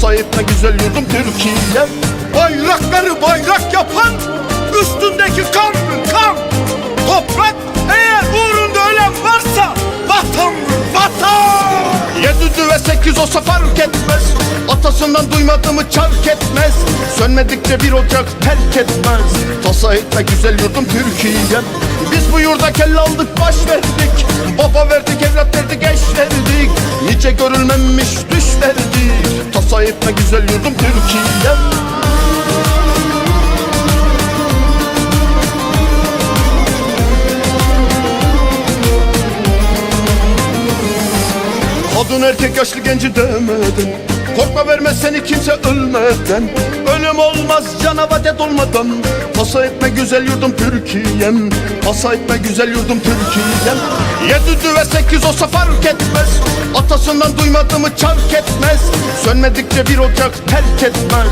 Sayıtma güzel yurdum Türkiye Bayrakları bayrak yapan Üstündeki kan kan? Toprak eğer uğrunda ölen varsa Vatan vatan? Yedi ve sekiz olsa fark etmez. Atasından duymadığımı çark etmez. Sönmedikçe bir ocak terk etmez. Tasa etme güzel yurdum Türkiye Biz bu yurda kelle aldık baş verdik. Baba verdik evlat verdik eş verdik. Nice görülmemiş düş verdik Tasa etme güzel yurdum Türkiye Kadın erkek yaşlı genci demeden Korkma vermez seni kimse ölmeden. Ölüm olmaz cana vadet olmadan. Pasa etme güzel yurdum Türkiye'm. Pasa etme güzel yurdum Türkiye'm Yedi ve sekiz olsa fark etmez Atasından duymadığımı çark etmez. Sönmedikçe bir ocak terk etmez